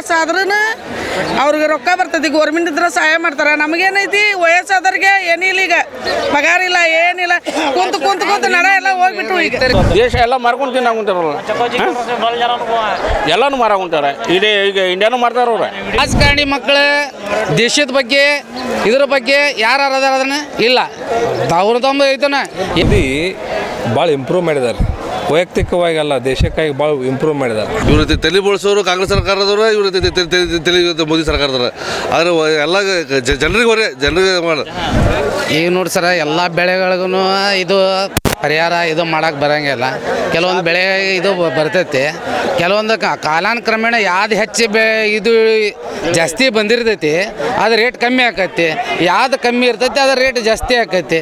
Loss ಆದ್ರೂ ಅವ್ರಿಗೆ ರೊಕ್ಕ ಬರ್ತೈತಿ ಗೋರ್ಮೆಂಟ್ ಇದ್ರೆ ಸಹಾಯ ಮಾಡ್ತಾರೆ. ನಮಗೇನೈತಿ? ವಯಸ್ಸಾದವ್ರಿಗೆ ಏನಿಲ್ಲ ಈಗ. ಪಗಾರ ಇಲ್ಲ ಏನಿಲ್ಲ. ಕುಂತು ಕುಂತು ಕುಂತು ನಡ ಎಲ್ಲ ಹೋಗ್ಬಿಟ್ಟು ಈಗ. ದೇಶ ಎಲ್ಲ ಮಾರ್ಕೊಂಡು ನಾವು ಎಲ್ಲನೂ ಮಾರಾಗುಂಟಾರೆ ಇಡೀ ಈಗ ಇಂಡಿಯಾನು ಮಾಡ್ತಾರ ಅವ್ರ. ರಾಜಕಾರಣಿ ಮಕ್ಕಳು ದೇಶದ ಬಗ್ಗೆ ಇದ್ರ ಬಗ್ಗೆ ಯಾರು ಅದಾರ ಅದನ್ನ ಇಲ್ಲ. ತಾವ್ರ ತಮ್ಮ ಐತನ? ಇದು ಭಾಳ ಇಂಪ್ರೂವ್ ಮಾಡಿದ್ದಾರೆ ವೈಯಕ್ತಿಕವಾಗಿ ಅಲ್ಲ ದೇಶಕ್ಕಾಗಿ ಭಾಳ ಇಂಪ್ರೂವ್ ಮಾಡಿದ್ದಾರೆ ಇವ್ರ ಜೊತೆ ತಲೆ ಬಳಸೋರು ಕಾಂಗ್ರೆಸ್ ಸರ್ಕಾರದವರು ಇವ್ರ ತೆಲಿ ಮೋದಿ ಸರ್ಕಾರದವರು. ಆದರೆ ಎಲ್ಲ ಜನರಿಗೆ ಹೊರೆ ಜನರಿಗೆ ಮಾಡ. ಈಗ ನೋಡಿ ಸರ ಎಲ್ಲ ಬೆಳೆಗಳಿಗೂ ಇದು ಪರಿಹಾರ ಇದು ಮಾಡಕ್ಕೆ ಬರಂಗಿಲ್ಲ. ಕೆಲವೊಂದು ಬೆಳೆ ಇದು ಬರ್ತೈತಿ. ಕೆಲವೊಂದು ಕ- ಕಾಲಾನುಕ್ರಮೇಣ ಯಾವ್ದು ಹೆಚ್ಚು ಬೆ ಇದು ಜಾಸ್ತಿ ಬಂದಿರ್ತೈತಿ ಅದು ರೇಟ್ ಕಮ್ಮಿ ಆಕತಿ. ಯಾವ್ದು ಕಮ್ಮಿ ಇರ್ತೈತಿ ಅದ್ರ ರೇಟ್ ಜಾಸ್ತಿ ಆಕೈತಿ.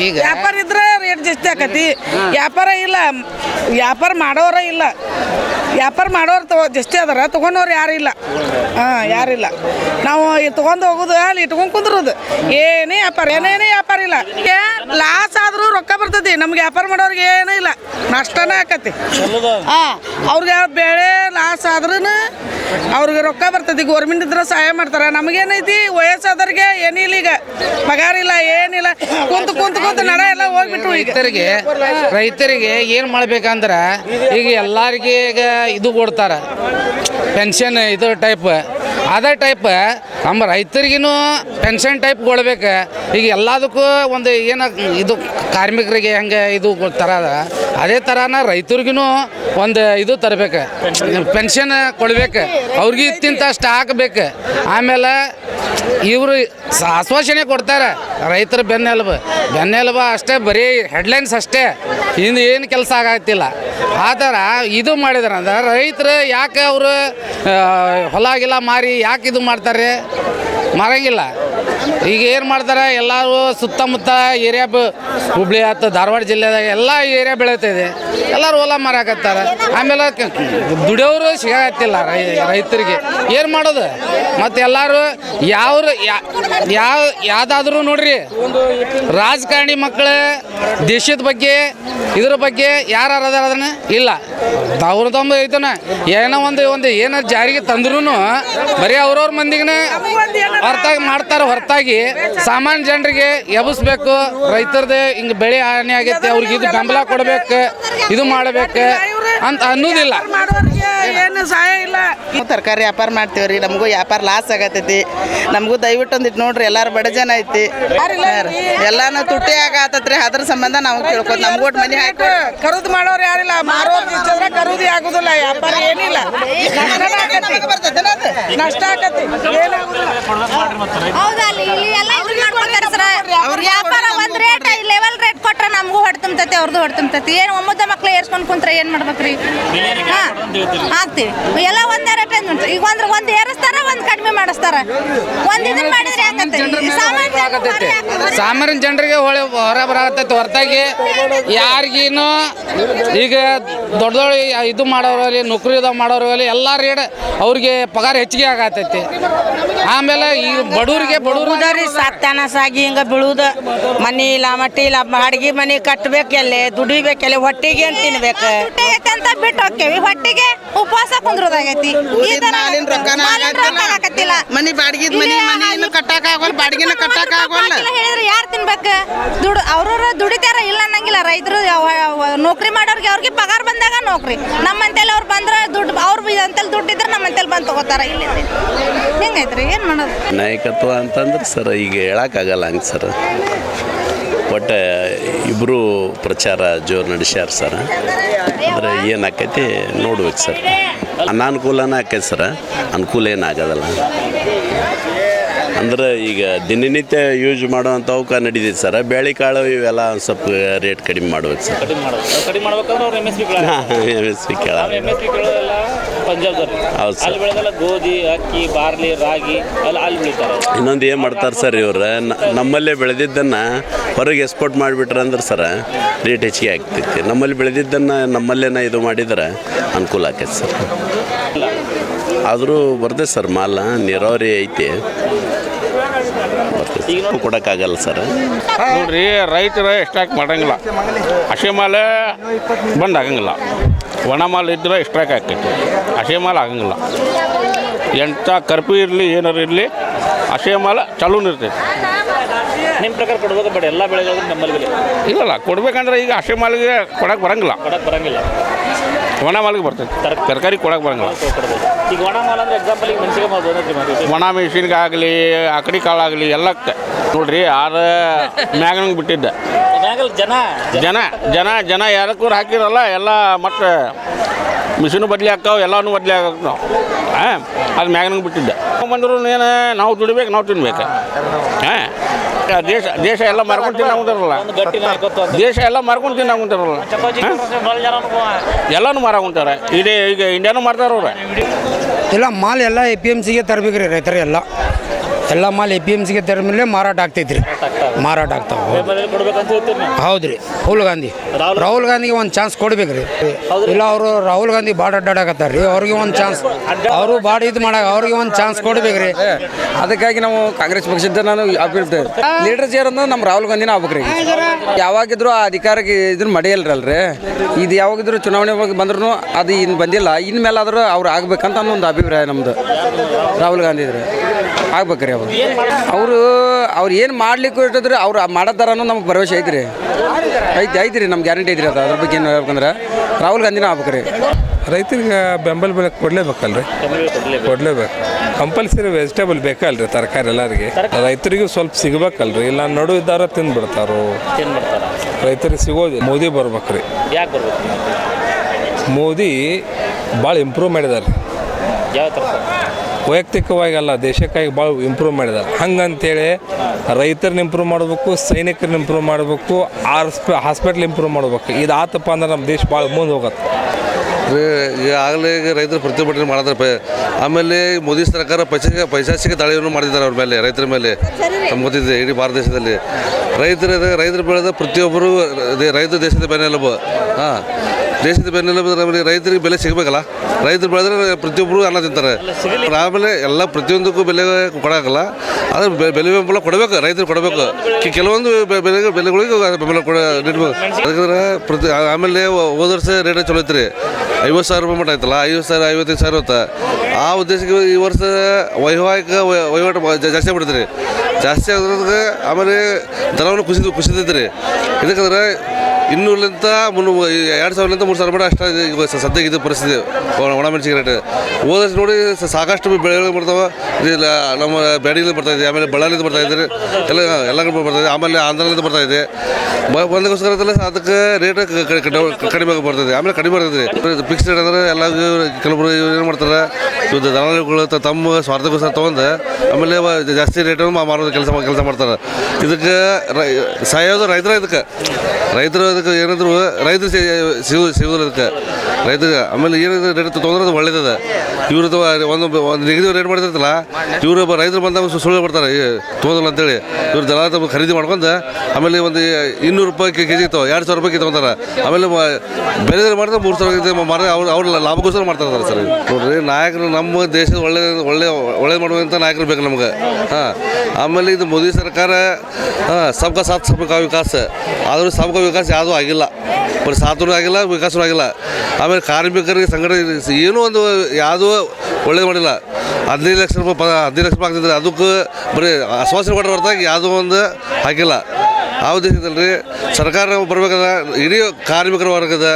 ಈಗ- ವ್ಯಾಪಾರ ಇದ್ರೆ ರೇಟ್ ಜಾಸ್ತಿ ಆಕತಿ? ವ್ಯಾಪಾರ ಇಲ್ಲ. ವ್ಯಾಪಾರ ಮಾಡೋರ ಇಲ್ಲ. ವ್ಯಾಪಾರ ಮಾಡೋರು ತಗೋ ಜಾಸ್ತಿ ಅದಾರ. ತೊಗೊಂಡವ್ರು ಯಾರು ಇಲ್ಲ. ಹಾಂ ಯಾರಿಲ್ಲ ನಾವು ತೊಗೊಂಡು ಹೋಗೋದು ಅಲ್ಲಿ ಇಟ್ಕೊಂಡು ಕುಂದ್ರೋದು. ಏನೇ ವ್ಯಾಪಾರ ಏನೇನೇ ವ್ಯಾಪಾರ ಇಲ್ಲ. ಲಾಸ್ ಆದರೂ ರೊಕ್ಕ ಬರ್ತೈತಿ. ನಮ್ಗೆ ವ್ಯಾಪಾರ ಮಾಡೋರಿಗೆ ಏನೂ ಇಲ್ಲ. ನಷ್ಟನೇ ಆಕತಿ. ಹಾಂ ಅವ್ರಿಗೆ ಬೆಳೆ ಲಾಸ್ ಆದ್ರೂ ಅವ್ರಿಗೆ ರೊಕ್ಕ ಬರ್ತೈತಿ. ಗೋರ್ಮೆಂಟ್ ಇದ್ರೆ ಸಹಾಯ ಮಾಡ್ತಾರೆ. ನಮಗೇನೈತಿ? ವಯಸ್ಸಾದವ್ರಿಗೆ ಏನಿಲ್ಲ ಈಗ. ಪಗಾರ ಇಲ್ಲ ಏನಿಲ್ಲ. ಕುಂತು ಕುಂತು ಕುಂತು ನಡ ಎಲ್ಲ ಹೋಗ್ಬಿಟ್ಟು ಈಗ ರೈತರಿಗೆ ರೈತರಿಗೆ ಏನು ಮಾಡ್ಬೇಕಂದ್ರೆ ಈಗ ಎಲ್ಲರಿಗೆ ಈಗ ಇದು ಕೊಡ್ತಾರ. ಪೆನ್ಷನ್ ಇದು ಟೈಪ್ ಅದೇ ಟೈಪ್ ನಮ್ಮ ರೈತರಿಗೂ ಪೆನ್ಷನ್ ಟೈಪ್ ಕೊಡ್ಬೇಕು. ಈಗ ಎಲ್ಲದಕ್ಕೂ ಒಂದು ಏನು ಇದು ಕಾರ್ಮಿಕರಿಗೆ ಹೆಂಗೆ ಇದು ಥರ ಅದ. ಅದೇ ಥರನ ರೈತರಿಗೂ ಒಂದು ಇದು ತರಬೇಕು. ಪೆನ್ಷನ್ ಕೊಡ್ಬೇಕು. ಅವ್ರಿಗೆ ಇತ್ತಿಂತ ಸ್ಟಾಕ್ ಬೇಕು. ಆಮೇಲೆ ಇವರು ಆಶ್ವಾಸನೆ ಕೊಡ್ತಾರೆ. ರೈತರ ಬೆನ್ನೆಲುಬು ಬೆನ್ನೆಲುಬು ಅಷ್ಟೇ, ಬರೀ ಹೆಡ್ಲೈನ್ಸ್ ಅಷ್ಟೇ. ಇನ್ನು ಏನು ಕೆಲಸ ಆಗತ್ತಿಲ್ಲ ಆ ಥರ ಇದು ಮಾಡಿದಾರೆ. ಅಂದ್ರೆ ರೈತರು ಯಾಕೆ ಅವರು ಹೊಲ ಗಿಲ ಮಾರಿ ಯಾಕೆ ಇದು ಮಾಡ್ತಾರೆ? ಮಾರಂಗಿಲ್ಲ. ಈಗ ಏನು ಮಾಡ್ತಾರೆ? ಎಲ್ಲರೂ ಸುತ್ತಮುತ್ತ ಏರಿಯಾ ಹುಬ್ಳಿ ಆಯ್ತು ಧಾರವಾಡ ಜಿಲ್ಲೆದಾಗ ಎಲ್ಲ ಏರಿಯಾ ಬೆಳೀತಿದೆ ಎಲ್ಲರೂ ಹೊಲ ಮಾರಾಕತ್ತಾರೆ. ಆಮೇಲೆ ದುಡಿಯೋರು ಸಿಗತ್ತಿಲ್ಲ ರೈತರಿಗೆ. ಏನು ಮಾಡೋದು? ಮತ್ತು ಎಲ್ಲರೂ ಯಾವ ಯಾವ ಯಾವುದಾದ್ರೂ ನೋಡ್ರಿ. ರಾಜಕಾರಣಿ ಮಕ್ಕಳು ದೇಶದ ಬಗ್ಗೆ, ಇದ್ರ ಬಗ್ಗೆ ಯಾರು ಅದಾರ ಅದನ್ನ? ಇಲ್ಲ. ಅವ್ರ ತಂಬ ಐತನ. ಏನೋ ಒಂದು ಒಂದು ಏನೋ ಜಾರಿಗೆ ತಂದ್ರೂ ಬರೀ ಅವ್ರವ್ರ ಮಂದಿಗೆ ಹೊರತಾಗಿ ಮಾಡ್ತಾರೆ ಹೊರತಾಗಿ ಸಾಮಾನ್ಯ ಜನರಿಗೆ ಎಬ್ಬಿಸ್ಬೇಕು. ರೈತರದೇ ಹಿಂಗೆ ಬೆಳೆ ಹಾನಿ ಆಗೈತೆ, ಅವ್ರಿಗೆ ಇದು ಬೆಂಬಲ ಕೊಡ್ಬೇಕು, ಇದು ಮಾಡಬೇಕು ಅಂತ ಅನ್ನೋದಿಲ್ಲ ಏನು ಸಹಾಯ ಇಲ್ಲ. ತರಕಾರಿ ವ್ಯಾಪಾರ ಮಾಡ್ತೀವ್ರಿ ರೀ ನಮಗೂ ವ್ಯಾಪಾರ ಲಾಸ್ ಆಗತೈತಿ. ನಮಗೂ ದಯವಿಟ್ಟು ಒಂದಿಟ್ಟು ನೋಡ್ರಿ ಎಲ್ಲಾರು ಬಡ ಜನ ಐತಿ. ಎಲ್ಲಾನು ತುಟ್ಟಿ ಆಗತ್ತತ್ರಿ ಅದ್ರ ಸಂಬಂಧ ನಾವು ಕೇಳ್ಕೊತ ನಮ್ಗೂ ಮನೆ ಹಾಕಿ ಖರೀದಿ ಮಾಡೋರು ಯಾರಿಲ್ಲ ಮಾರೋರು ಇಷ್ಟಿದ್ರೆ ಖರೀದಿ ಆಗುದಿಲ್ಲ ವ್ಯಾಪಾರ ಏನಿಲ್ಲ. ನಷ್ಟ ಆಗತ್ತೆ. ಏನಾಗುದಿಲ್ಲ. ಹೌದಾ ಇಲ್ಲಿ ಎಲ್ಲ ಇವ್ರಿಗೆ ಮಾಡ್ಕೊಡ್ತಾರೆ ಸರ್. ವ್ಯಾಪಾರ ಒಂದ್ ರೇಟ್ ಲೆವೆಲ್ ರೇಟ್ ಕೊಟ್ರೆ ನಮಗೂ ಹೊಡೆ ತುಂಬತೈತಿ ಅವ್ರದ್ದು ಹೊಡೆ ತುಂಬತೈತಿ ಏನು ಒಮ್ಮದ ಮಕ್ಳು ಏರ್ಸ್ಕೊಂಡು ಕುಂತ್ರೆ ಏನು ಮಾಡ್ಬೇಕ್ರಿ? ಹಾಂ ಹಾಕ್ತಿವಿ. ಎಲ್ಲ ಒಂದೇ ರೇಟ್ ಈಗ ಒಂದ್ರ ಒಂದು ಏರಿಸ್ತಾರ ಒಂದು ಕಡಿಮೆ ಮಾಡಿಸ್ತಾರ. ಒಂದ್ ಇದನ್ನ ಮಾಡಿದ್ರೆ ಸಾಮಾನ್ಯ ಜನರಿಗೆ ಹೊಳೆ ಹೊರ ಬರತೈತಿ ಹೊರತಾಗಿ. ಯಾರಿಗೇನು ಈಗ ದೊಡ್ಡ ದೊಡ್ಡ ಇದು ಮಾಡೋರಲ್ಲಿ ನೌಕರಿ ಮಾಡೋರು ಮಾಡೋರಲ್ಲಿ ಎಲ್ಲ ರೇಟ್ ಅವ್ರಿಗೆ ಪಗಾರ ಹೆಚ್ಚಿಗೆ ಆಗತೈತಿ. ಆಮೇಲೆ ಈ ಬಡವರಿಗೆ ಬಡವರು ಬಡವ್ರಿ ಸತ್ಯಾನಾಸಾಗಿ ಹಿಂಗ ಬೀಳುದ. ಮನಿ ಇಲ್ಲ ಮಟ್ಟಿ ಇಲ್ಲ ಅಡ್ಗಿ ಮನಿ ದುಡಿಬೇಕು ಎಲ್ಲ ಹೊಟ್ಟಿಗೆ ಅಂತ ತಿನ್ಬೇಕು? ಅಂತ ಬಿಟ್ಟು ಹೋಗ್ತೇವಿ ಹೊಟ್ಟಿಗೆ ಉಪವಾಸ ಕುಂದ್ರೋದಾಗೈತಿ. ಈ ತರ ಮಾಲಿನ ರೊಕ್ಕನ ಮಾಲಿನ ರೊಕ್ಕ ಮನಿ ಬಾಡಿಗೆ ಮನಿ ಮನಿ ಕಟ್ಟಾಕ ಆಗೋಲ್ಲ ಬಾಡಿಗೆನ ಕಟ್ಟಾಕ ಆಗೋಲ್ಲ ಹೇಳಿದ್ರೆ ಯಾರು ತಿನ್ಬೇಕು? ದುಡ್ ಅವ್ರವ್ರ ದುಡಿತಾರ ಇಲ್ಲ ಅನ್ನಂಗಿಲ್ಲ. ರೈತರು ನೌಕರಿ ಮಾಡೋರ್ಗೆ ಅವ್ರಿಗೆ ಪಗಾರ ಬಂದಾಗ ನೌಕರಿ. ನಮ್ಮಂತೆಲ್ಲ ಅವ್ರು ಬಂದ್ರೆ ದುಡ್ಡು ಅವ್ರು ಅಂತಲ್ಲಿ ದುಡ್ಡು ಇದ್ರೆ ನಮ್ಮಂತೆಲ್ಲಿ ಬಂದು ತಗೋತಾರ. ಇಲ್ಲಿ ಹೆಂಗೈತ್ರಿ? ಏನು ಮಾಡೋದು? ನಾಯಕತ್ವ ಅಂತಂದ್ರೆ ಸರ್ ಈಗ ಹೇಳೋಕ್ಕಾಗಲ್ಲ ಹಂಗೆ ಸರ್. ಒಟ್ಟು ಇಬ್ಬರು ಪ್ರಚಾರ ಜೋರು ನಡೆಸ್ಯಾರ ಸರ್. ಅಂದ್ರೆ ಆಕೈತಿ ನೋಡ್ಬೇಕು ಸರ್. ಅನಾನುಕೂಲನ ಆಕೈತಿ ಸರ್. ಅನುಕೂಲ ಏನಾಗೋದಲ್ಲ ಅಂದ್ರೆ ಈಗ ದಿನನಿತ್ಯ ಯೂಸ್ ಮಾಡೋವಂಥವಕ್ಕೆ ನಡೀತೈತೆ ಸರ್. ಬೇಳೆ ಕಾಳು ಇವೆಲ್ಲ ಒಂದು ಸ್ವಲ್ಪ ರೇಟ್ ಕಡಿಮೆ ಮಾಡ್ಬೇಕು ಸರ್. ಕಡಿಮೆ ಮಾಡ್ಬೇಕಂದ್ರೆ ಅವ್ರು M S P M S P ಕೇಳ ಎಂ ಎಸ್ ಪಿ ಕೇಳೋದೆಲ್ಲ ಪಂಜಾಬ್ದವ್ರು. ಹೌದು ಸರ್. ಅಲ್ಲಿ ಬೆಳೆದೆಲ್ಲ ಗೋಧಿ ಅಕ್ಕಿ ಬಾರ್ಲಿ ರಾಗಿ ಅಲ್ಲಿ ಬೆಳಿತಾರೆ. ಇನ್ನೊಂದು ಏನು ಮಾಡ್ತಾರೆ ಸರ್ ಇವ್ರು? ನಮ್ಮಲ್ಲೇ ಬೆಳೆದಿದ್ದನ್ನು ಹೊರಗೆ ಎಕ್ಸ್ಪೋರ್ಟ್ ಮಾಡಿಬಿಟ್ರೆ ಅಂದ್ರೆ ಸರ್ ರೇಟ್ ಹೆಚ್ಚಿಗೆ ಆಗ್ತೈತಿ. ನಮ್ಮಲ್ಲಿ ಬೆಳೆದಿದ್ದನ್ನು ನಮ್ಮಲ್ಲೇನ ಇದು ಮಾಡಿದ್ರೆ ಅನುಕೂಲ ಆಕೈತೆ ಸರ್. ಆದರೂ ಬರ್ತದೆ ಸರ್ ಮಾಲ ನೀರಾವರಿ ಐತಿ. ಕೊಡಕ್ಕಾಗಲ್ಲ ಸರ್. ನೋಡ್ರಿ ರೈತರ ಎಷ್ಟಾಕ್ ಮಾಡಂಗಿಲ್ಲ. ಹಸಿ ಮಾಲೆ ಬಂದ್ ಆಗಂಗಿಲ್ಲ. ಒಣ ಮಾಲು ಇದ್ರೆ ಸ್ಟ್ರೈಕ್ ಆಗ್ತೈತಿ. ಹಸೆ ಮಾಲು ಆಗಂಗಿಲ್ಲ. ಎಂಥ ಕರ್ಪಿ ಇರಲಿ ಏನಾರು ಇರಲಿ ಹಸೆ ಮಾಲು ಚಾಲೂನು ಇರ್ತೈತಿ. ನಿಮ್ಮ ಪ್ರಕಾರ ಕೊಡ್ಬೇಕು ಬಟ್ ಎಲ್ಲ ಬೆಳೆಗಳು ನಮ್ಮಲ್ಲಿ ಬೆಲೆ. ಇಲ್ಲಲ್ಲ ಕೊಡ್ಬೇಕಂದ್ರೆ ಈಗ ಹಸೆ ಮಾಲಿಗೆ ಕೊಡಕ್ಕೆ ಬರಂಗಿಲ್ಲ. ಕೊಡಕ್ಕೆ ಬರಂಗಿಲ್ಲ. ಒಣ ಬರ್ತೈತೆ. ಬರ್ತೈತಿ ತರಕಾರಿ ಕೊಡಕ್ಕೆ ಬರಂಗಿಲ್ಲ. ಈಗ ಒಣ ಮಾಲ್ ಅಂದ್ರೆ ಎಕ್ಸಾಂಪಲ್ ಈಗ ಮೆಣಸಿಗೆ ಮಾಲ್ ಬಂದೈತ್ರಿ ಒಣ ಆಕಡಿ ಕಾಳು ಆಗಲಿ ಎಲ್ಲಕ್ಕೆ. ನೋಡ್ರಿ ಆರ ಮ್ಯಾಗನಂಗೆ ಬಿಟ್ಟಿದ್ದೆ. ಜನ? ಜನ ಜನ ಜನ ಯಾರಕ್ಕೂ ಹಾಕಿರಲ್ಲ ಎಲ್ಲ ಮತ್ತೆ ಮಿಷಿನು ಬದಲಿ ಹಾಕ್ತಾವೆ ಎಲ್ಲನೂ ಬದಲಿ ನಾವು. ಹಾಂ, ಅದು ಮ್ಯಾಗ್ನಂಗೆ ಬಿಟ್ಟಿದ್ದೆ. ಬಂದರು ಏನು, ನಾವು ದುಡಿಬೇಕು, ನಾವು ತಿನ್ಬೇಕು. ಹಾಂ ದೇಶ ದೇಶ ಎಲ್ಲ ಮಾರ್ಕೊಂಡು ತಿನ್ನಾಗುಂತಾರಲ್ಲ ಗಟ್ಟಿ ದೇಶ ಎಲ್ಲ ಮಾರ್ಕೊಂಡು ಜನ ಎಲ್ಲನೂ ಮಾರಾಗುತ್ತಾರೆ ಇಡೀ ಈಗ ಇಂಡಿಯಾನು ಮಾರ್ತಾರ ಅವ್ರೆ ಇಲ್ಲ ಮಾಲ್ ಎಲ್ಲ ಎ ಪಿ ಎಂ ಸಿಗೆ ತರಬೇಕ್ರಿ ರೈತರು ಎಲ್ಲ ಎಲ್ಲ ಮಾಲ್ ಎ ಪಿ ಎಂ ಸಿಗೆ ತರ ಮೇಲೆ ಮಾರಾಟ ಆಗ್ತೈತ್ರಿ. ಮಾರಾಟ ಆಗ್ತಾವ. ಹೌದು ರೀ ನೀವು? ಹೌದ್ರಿ. ರಾಹುಲ್ ಗಾಂಧಿ. ರಾಹುಲ್ ಗಾಂಧಿಗೆ ಒಂದು ಚಾನ್ಸ್ ಕೊಡ್ಬೇಕ್ರಿ. ಇಲ್ಲ ಅವರು ರಾಹುಲ್ ಗಾಂಧಿ ಭಾಳ ಅಡ್ಡಾಡಕತ್ತಾರ ರೀ ಅವ್ರಿಗೆ ಒಂದು ಚಾನ್ಸ್. ಅವರು ಭಾಳ ಇದು ಮಾಡಾಕ ಅವ್ರಿಗೆ ಒಂದು ಚಾನ್ಸ್ ಕೊಡ್ಬೇಕ್ರಿ. ಅದಕ್ಕಾಗಿ ನಾವು ಕಾಂಗ್ರೆಸ್ ಪಕ್ಷದ ನಾನು ಅಭಿವೃದ್ಧಿ ಲೀಡರ್ ಚೇರ್ ಅಂದ್ರೆ ನಮ್ಮ ರಾಹುಲ್ ಗಾಂಧಿನ ಆಗ್ಬೇಕ್ರಿ. ಯಾವಾಗಿದ್ರು ಆ ಅಧಿಕಾರಕ್ಕೆ ಇದನ್ನ ಮಡಿಯಲ್ರಲ್ರಿ. ಇದು ಯಾವಾಗಿದ್ರು ಚುನಾವಣೆ ಬಂದ್ರು ಅದು ಇನ್ನು ಬಂದಿಲ್ಲ. ಇನ್ಮೇಲಾದ್ರೂ ಅವ್ರು ಆಗ್ಬೇಕಂತ ಅನ್ನೋ ಒಂದು ಅಭಿಪ್ರಾಯ ನಮ್ದು. ರಾಹುಲ್ ಗಾಂಧಿ ಇದ್ರೆ. ಆಗ್ಬೇಕ್ರಿ ಅವ್ರು. ಅವರು ಅವ್ರು ಏನು ಮಾಡ್ಲಿಕ್ಕೆ ಇಟ್ಟಿದ್ರೆ ಅವ್ರು ಮಾಡತ್ತಾರ ಥರನೂ ನಮ್ಗೆ ಭರವಸೆ ಐತ್ರಿ. ಐತಿ ಐತ್ರಿ ನಮ್ಗೆ ಗ್ಯಾರಂಟಿ ಐತ್ರಿ ಅದು. ಅದ್ರ ಬಗ್ಗೆ ಏನು ಹೇಳ್ಬೇಕಂದ್ರೆ ರಾಹುಲ್ ಗಾಂಧಿನ ಆಗ್ಬೇಕ್ರಿ. ರೈತರಿಗೆ ಬೆಂಬಲ ಬೆಲೆ ಕೊಡಲೇಬೇಕಲ್ರಿ? ಕೊಡಲೇಬೇಕು. ಕಂಪಲ್ಸರಿ ವೆಜಿಟೇಬಲ್ ಬೇಕಲ್ರಿ ತರಕಾರಿ ಎಲ್ಲರಿಗೆ. ರೈತರಿಗೂ ಸ್ವಲ್ಪ ಸಿಗ್ಬೇಕಲ್ರಿ ಇಲ್ಲ ನಡು ಇದ್ದಾರ ತಿಂದ್ಬಿಡ್ತಾರೋ ತಿನ್ಬಿಡ್ತಾರ? ರೈತರಿಗೆ ಸಿಗೋದು ಮೋದಿ ಬರ್ಬೇಕ್ರಿ. ಮೋದಿ ಭಾಳ ಇಂಪ್ರೂವ್ ಮಾಡಿದಾರೆ ವೈಯಕ್ತಿಕವಾಗಿ ಅಲ್ಲ ದೇಶಕ್ಕಾಗಿ ಭಾಳ ಇಂಪ್ರೂವ್ ಮಾಡಿದ್ದಾರೆ ಹಂಗಂತೇಳಿ ರೈತರನ್ನ ಇಂಪ್ರೂವ್ ಮಾಡಬೇಕು ಸೈನಿಕರನ್ನ ಇಂಪ್ರೂವ್ ಮಾಡಬೇಕು, ಆರ್ಸ್ಪ ಹಾಸ್ಪಿಟ್ಲ್ ಇಂಪ್ರೂವ್ ಮಾಡಬೇಕು. ಇದು ಆತಪ್ಪ ಅಂದ್ರೆ ನಮ್ಮ ದೇಶ ಭಾಳ ಮುಂದೆ ಹೋಗುತ್ತೆ. ಆಗಲೇ ಈಗ ರೈತರು ಪ್ರತಿಭಟನೆ ಮಾಡಿದ್ರೆ ಆಮೇಲೆ ಮೋದಿ ಸರ್ಕಾರ ಪೈಸಾ ಪೈಸಾಸಿಗೆ ದಾಳಿಯನ್ನು ಮಾಡಿದ್ದಾರೆ ಅವ್ರ ಮೇಲೆ, ರೈತರ ಮೇಲೆ. ನಮ್ಗೆ ಗೊತ್ತಿದೆ, ಇಡೀ ಭಾರತ ದೇಶದಲ್ಲಿ. ರೈತರ ರೈತರು ಬೆಳೆದ ಪ್ರತಿಯೊಬ್ಬರು, ರೈತ ದೇಶದ ಬೆನ್ನೆಲುಬು. ಹಾಂ. ದೇಶದ ಬೆನ್ನೆಲುಬು ನಮಗೆ ರೈತರಿಗೆ ಬೆಲೆ ಸಿಗಬೇಕಲ್ಲ? ರೈತರು ಬೆಳೆದ್ರೆ ಪ್ರತಿಯೊಬ್ಬರು ಅನ್ನ ತಿಂತಾರೆ. ಆಮೇಲೆ ಎಲ್ಲ ಪ್ರತಿಯೊಂದಕ್ಕೂ ಬೆಲೆ ಕೊಡೋಕ್ಕಲ್ಲ ಆದರೆ ಬೆಲೆ ಬೆಂಬಲ ಕೊಡಬೇಕು ರೈತರು ಕೊಡಬೇಕು. ಕೆಲವೊಂದು ಬೆಲೆ ಬೆಲೆಗಳಿಗೆ ಬೆಂಬಲ ಕೊಡ ನೀಡಬೇಕು ಯಾಕಂದ್ರೆ ಪ್ರತಿ ಆಮೇಲೆ ಹೋದ ವರ್ಷ ರೇಟ್ ಚಲೋ ಐತ್ರಿ. ಐವತ್ತು ಸಾವಿರ ರೂಪಾಯಿ ಮಟ್ಟ ಆಯ್ತಲ್ಲ ಐವತ್ತು ಸಾವಿರ ಐವತ್ತೈದು ಸಾವಿರ ಹೊತ್ತ ಆ ಉದ್ದೇಶಕ್ಕೆ ಈ ವರ್ಷ ವೈವಾಹಿಕ ವಹಿವಾಟು ಜಾಸ್ತಿ ಆಗ್ಬಿಡ್ತೀರಿ ಜಾಸ್ತಿ ಆಗೋದ್ರಿಂದ ಆಮೇಲೆ ದರವನ್ನು ಕುಸಿದು ಕುಸಿದೈತ್ರಿ ಇದಕ್ಕಂದ್ರೆ ಇನ್ನೂರಲಿಂತ ಮುನ್ನೂ ಎರಡು ಸಾವಿರಲಿಂತ ಮೂರು ಸಾವಿರ ಮಟ್ಟ ಅಷ್ಟ ಈಗ ಸದ್ಯಕ್ಕೆ ಇದು ಪರಿಸ್ಥಿತಿ. ಒಣ ಒಣ ಮೆಣಸಿನ ರೇಟ್ ಹೋದಷ್ಟು ನೋಡಿ ಸಾಕಷ್ಟು ಬೆಳೆಗಳು ಬರ್ತಾವೆ. ಇಲ್ಲ, ನಮ್ಮ ಬ್ಯಾಡಿಲಿಂದ ಇದೆ, ಆಮೇಲೆ ಬಳ್ಳಾರಿಯಿಂದ ಬರ್ತಾ ಇದ್ದಾರೆ. ಎಲ್ಲ ಎಲ್ಲ ಕಡೆ ಬರ್ತಾ ಇದೆ. ಆಮೇಲೆ ಆಂಧ್ರದಿಂದ ಬರ್ತಾ ಇದೆ. ಬಂದಕ್ಕೋಸ್ಕರ ಅದಕ್ಕೆ ರೇಟ್ ಕಡಿಮೆ ಆಗಿ ಬರ್ತದೆ ಆಮೇಲೆ ಕಡಿಮೆ ಬರ್ತದೆ. ಫಿಕ್ಸ್ ರೇಟ್ ಅಂದರೆ ಎಲ್ಲ ಕೆಲವೊಬ್ಬರು ಏನು ಮಾಡ್ತಾರೆ ಇವತ್ತು ದಲ್ಲಾಳಿಗಳು ತಮ್ಮ ಸ್ವಾರ್ಥಕ್ಕೋಸ್ಕರ ತೊಗೊಂಡು, ಆಮೇಲೆ ಜಾಸ್ತಿ ರೇಟನ್ನು ಮಾರೋದು ಕೆಲಸ ಕೆಲಸ ಮಾಡ್ತಾರೆ. ಇದಕ್ಕೆ ಸಾಯೋದು ರೈತರ ಇದಕ್ಕೆ. ರೈತರು ಅದಕ್ಕೆ ಏನಾದರೂ ರೈತರು ಸಿಗು ಸಿಗೋದಿಲ್ಲ ಇದಕ್ಕೆ ರೈತರಿಗೆ ಆಮೇಲೆ ಏನಾದರೂ ರೇಟ್ ತೊಂದರೆ ಅದು ಒಳ್ಳೇದದ. ಇವರು ಒಂದು ಒಂದು ನಿಗದಿ ರೇಟ್ ಮಾಡಿದಿರ್ತಲ್ಲ ಇವರು ರೈತರು ಬಂದಾಗ ಸುಳ್ಳು ಬರ್ತಾರೆ ಈ ತೊಗೊಂದಿಲ್ಲ ಅಂತೇಳಿ. ಇವ್ರು ದಲ ಖರೀದಿ ಮಾಡ್ಕೊಂಡು ಆಮೇಲೆ ಒಂದು ಇನ್ನೂರು ರೂಪಾಯಿ ಕೆ ಜಿ ಇತ್ತು ಎರಡು ಸಾವಿರ ರೂಪಾಯಿ ತೊಗೊಂತಾರೆ ಆಮೇಲೆ ಬೇರೆ ಮಾಡಿದ್ರೆ ಮೂರು ಸಾವಿರ ಮಾರ ಅವ್ರು ಅವ್ರ ಲಾಭಕ್ಕೋಸ್ಕರ ಮಾಡ್ತಾ ಇರ್ತಾರೆ ಸರ್. ನೋಡ್ರಿ, ನಾಯಕರು ನಮ್ಮ ದೇಶದ ಒಳ್ಳೆ ಒಳ್ಳೆ ಒಳ್ಳೇದು ಮಾಡುವಂಥ ನಾಯಕರು ಬೇಕು ನಮ್ಗೆ. ಹಾಂ, ಆಮೇಲೆ ಇದು ಮೋದಿ ಸರ್ಕಾರ, ಹಾಂ, ಸಬ್ಕಾ ಸಾಥ್, ಸಬ್ಕಾ ವಿಕಾಸ. ಆದರೂ ಸಬ್ಕಾ ವಿಕಾಸ ಯಾವುದೂ ಆಗಿಲ್ಲ. ಬರೀ ಸಾತೂರು ಆಗಿಲ್ಲ, ವಿಕಾಸನೂ ಆಗಿಲ್ಲ. ಆಮೇಲೆ ಕಾರ್ಮಿಕರಿಗೆ ಸಂಘಟನೆ ಏನೂ ಒಂದು ಯಾವುದೂ ಒಳ್ಳೇದು ಮಾಡಿಲ್ಲ. ಹದಿನೈದು ಲಕ್ಷ ರೂಪಾಯಿ ಹದಿನೈದು ಲಕ್ಷ ರೂಪಾಯಿ ಆಗ್ತಿದ್ರೆ ಅದಕ್ಕೂ ಬರೀ ಆಶ್ವಾಸನೆ ಕೊಟ್ಟರೆ ಹೊರತಾಗಿ ಯಾವುದೂ ಒಂದು ಹಾಕಿಲ್ಲ. ಆ ಉದ್ದೇಶದಲ್ಲಿ ಸರ್ಕಾರ ಬರ್ಬೇಕಂದ್ರೆ ಇಡೀ ಕಾರ್ಮಿಕರ ವರ್ಗದ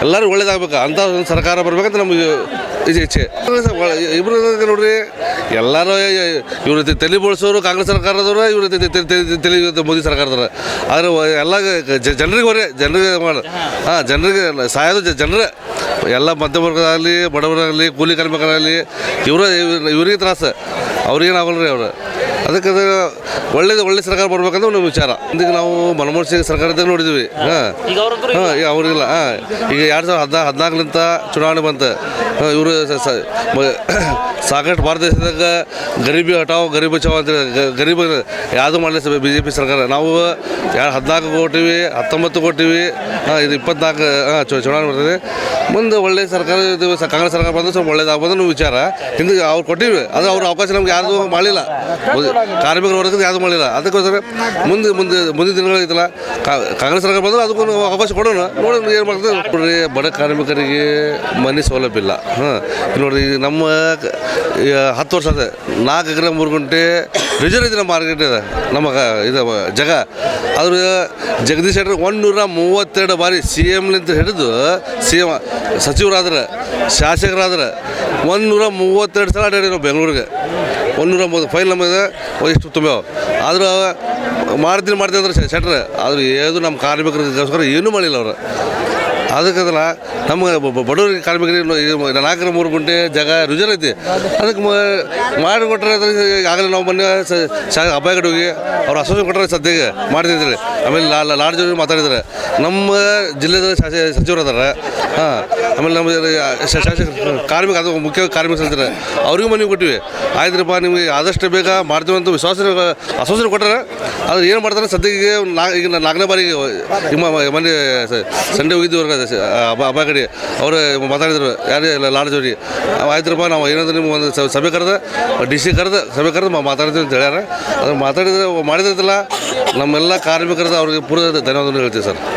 ಎಲ್ಲರೂ ಒಳ್ಳೇದಾಗಬೇಕು. ಅಂತ ಸರ್ಕಾರ ಬರಬೇಕಂತ ನಮಗೆ ಇದು ಇಚ್ಛೆ. ಇಬ್ಬರು ನೋಡ್ರಿ. ಎಲ್ಲರೂ ಇವ್ರ ತಲೆ ಬೋಳಿಸೋರು ಕಾಂಗ್ರೆಸ್ ಸರ್ಕಾರದವರು, ಇವ್ರ ತಲೆ ಮೋದಿ ಸರ್ಕಾರದವ್ರು. ಆದರೆ ಎಲ್ಲ ಜನರಿಗೆ ಹೊರೆ ಜನರಿಗೆ ಮಾಡ ಹಾಂ, ಜನರಿಗೆ ಸಾಯೋದು ಜನರೇ. ಎಲ್ಲ ಮಧ್ಯಮ ವರ್ಗದಾಗಲಿ, ಬಡವರಾಗಲಿ, ಕೂಲಿ ಕಾರ್ಮಿಕರಾಗಲಿ, ಇವರ ಇವರಿಗೆ ತ್ರಾಸ. ಅವ್ರಿಗೇನಾಗಲ್ಲ ರೀ ಅವರು. ಅದಕ್ಕೆ ಅದು ಒಳ್ಳೇದು ಒಳ್ಳೆ ಸರ್ಕಾರ ಬರ್ಬೇಕಂತ ಒಂದು ವಿಚಾರ. ಇದಕ್ಕೆ ನಾವು ಮನಮೋಹನ್ ಸಿಂಗ್ ಸರ್ಕಾರದಾಗ ನೋಡಿದ್ವಿ. ಹಾಂ. ಹಾಂ ಈಗ ಅವ್ರಿಗಿಲ್ಲ. ಹಾಂ ಈಗ ಎರಡು ಸಾವಿರದ ಹದಿನಾ ಹದಿನಾಲ್ಕಲಿಂತ ಚುನಾವಣೆ ಬಂತು. ಇವರು ಸಾಕಷ್ಟು ಭಾರತ ದೇಶದಾಗ ಗರೀಬಿ ಹಟಾವ್ ಗರೀಬ್ ಬಚಾವ್ ಅಂತ ಗರೀಬ್ ಯಾವುದು ಮಾಡಲಿಲ್ಲ ಬಿ ಜೆ ಪಿ ಸರ್ಕಾರ. ನಾವು ಎರಡು ಹದಿನಾಲ್ಕು ಕೊಟ್ಟಿವಿ ಹತ್ತೊಂಬತ್ತು ಕೊಟ್ಟಿವಿ ಹಾಂ ಇದು ಇಪ್ಪತ್ನಾಲ್ಕು ಹಾಂ ಚುನಾವಣೆ ಬರ್ತದೆ. ಮುಂದೆ ಒಳ್ಳೆ ಸರ್ಕಾರ ಇದು ಕಾಂಗ್ರೆಸ್ ಸರ್ಕಾರ ಬಂದ್ರೆ ಸ್ವಲ್ಪ ಒಳ್ಳೇದಾಗ್ಬೋದು ವಿಚಾರ. ಹಿಂದೆ ಅವ್ರು ಕೊಟ್ಟಿವಿ ಅದು ಅವ್ರ ಅವಕಾಶ ನಮ್ಗೆ ಯಾರ್ದು ಮಾಡಲಿಲ್ಲ. ಕಾರ್ಮಿಕರ ವರ್ಗದ ಯಾವುದು ಮಾಡಿಲ್ಲ ಅದಕ್ಕೋಸ್ಕರ ಮುಂದೆ ಮುಂದೆ ಮುಂದಿನ ದಿನಗಳೈತಲ್ಲ ಕಾಂಗ್ರೆಸ್ ಸರ್ಕಾರ ಬಂದ್ರೆ ಅದಕ್ಕೂ ಅವಕಾಶ ಕೊಡೋಣ. ನೋಡೋಣ ಏನು ಮಾಡ್ತದೆ. ನೋಡ್ರಿ, ಬಡ ಕಾರ್ಮಿಕರಿಗೆ ಮನೆ ಸೌಲಭ್ಯ ಇಲ್ಲ. ಹಾಂ ನೋಡಿರಿ, ಈಗ ನಮ್ಮ ಹತ್ತು ವರ್ಷ ಅದೇ ನಾಲ್ಕು ಎಕರೆ, ಮೂರು ಗಂಟೆ ರಿಸರ್ವ್ ಇದೆ, ನಮ್ಮ ಮಾರ್ಕೆಟ್ ಇದೆ, ನಮ್ಮ ಇದು ಜಗ. ಆದ್ರೆ ಜಗದೀಶ್ ಶೆಟ್ಟರ್ ಒಂದೂರ ಮೂವತ್ತೆರಡು ಬಾರಿ ಸಿ ಎಮ್ಲಿಂತ ಹಿಡಿದು ಸಿ ಎಂ ಸಚಿವರಾದ್ರೆ, ಶಾಸಕರಾದ್ರೆ ಒಂದೂರ ಮೂವತ್ತೆರಡು ಸಲ ಅಡ್ಡಾಡಿ ನಾವು ಬೆಂಗಳೂರಿಗೆ. ಒಂದೂರ ಒಂಬತ್ತು ಫೈಲ್ ನಮ್ಮದು ಇಷ್ಟು ತುಂಬ್ಯಾವ ಆದರೂ ಮಾಡ್ತೀನಿ ಮಾಡ್ತೀನಿ ಅಂದ್ರೆ ಶೆಟ್ರ್, ಆದರೂ ಏನು ನಮ್ಮ ಕಾರ್ಮಿಕರಿಗೋಸ್ಕರ ಏನೂ ಮಾಡಿಲ್ಲ ಅವರು. ಅದಕ್ಕದಲ್ಲ ನಮ್ಮ ಬಡವರಿಗೆ, ಕಾರ್ಮಿಕರಿಗೆ ನಾಲ್ಕರ ಮೂರು ಗುಂಟೆ ಜಾಗ ರಿಸರ್ವ್ ಐತಿ. ಅದಕ್ಕೆ ಮಾಡಿಕೊಟ್ರೆ ಆಗಲೇ ನಾವು ಮೊನ್ನೆ ಶಾ ಕಡೆ ಹೋಗಿ ಅವ್ರು ಅಸೋಸಿಯೇಷನ್ ಕೊಟ್ಟರೆ ಸದ್ಯಕ್ಕೆ ಮಾಡ್ತಿದ್ರಿ. ಆಮೇಲೆ ಲಾ ಲಾಡ್ಜ್ ಮಾತಾಡಿದ್ರೆ ನಮ್ಮ ಜಿಲ್ಲೆದ ಸಚಿವರು ಅದಾರ. ಹಾಂ, ಆಮೇಲೆ ನಮ್ಮ ಶಾಸಕ ಕಾರ್ಮಿಕ ಅದು ಮುಖ್ಯ ಕಾರ್ಮಿಕ ಸಚಿವ ಅವ್ರಿಗೂ ಮನವಿ ಕೊಟ್ಟಿವಿ. ಆಯ್ತ್ರಪ್ಪ, ನಿಮಗೆ ಆದಷ್ಟು ಬೇಗ ಮಾಡ್ತೀವಿ ಅಂತ ವಿಶ್ವಾಸ ಅಸೋಸಿಯೇಷನ್ ಕೊಟ್ಟರೆ. ಅದು ಏನು ಮಾಡ್ತಾರೆ ಸದ್ಯಕ್ಕೆ ಈಗ ನಾಲ್ಕನೇ ಬಾರಿಗೆ ನಿಮ್ಮ ಮನೆ ಸಂಡೇ ಹೋಗಿದ್ದೀವಿ ಅಬ್ಬ ಅವರೇ ಮಾತಾಡಿದ್ರು. ಯಾರು ಲಾಡ್ಜ್ ಅವ್ರಿಗೆ. ಆಯ್ತರಪ್ಪ ನಾವು ಏನಂದ್ರೆ ನಿಮ್ಗೆ ಒಂದು ಸಭೆ ಕರೆದ, ಡಿ ಸಿ ಕರೆದು, ಸಭೆ ಕರೆದು ಮಾತಾಡ್ತೀವಿ ಅಂತ ಹೇಳ್ಯಾರ. ಅದು ಮಾತಾಡಿದ್ರೆ ಮಾಡಿದ್ರಲ್ಲ ನಮ್ಮೆಲ್ಲ ಕಾರ್ಮಿಕರದ ಅವ್ರಿಗೆ ಪೂರ್ವ ಧನ್ಯವಾದಗಳು ಹೇಳ್ತೀವಿ ಸರ್.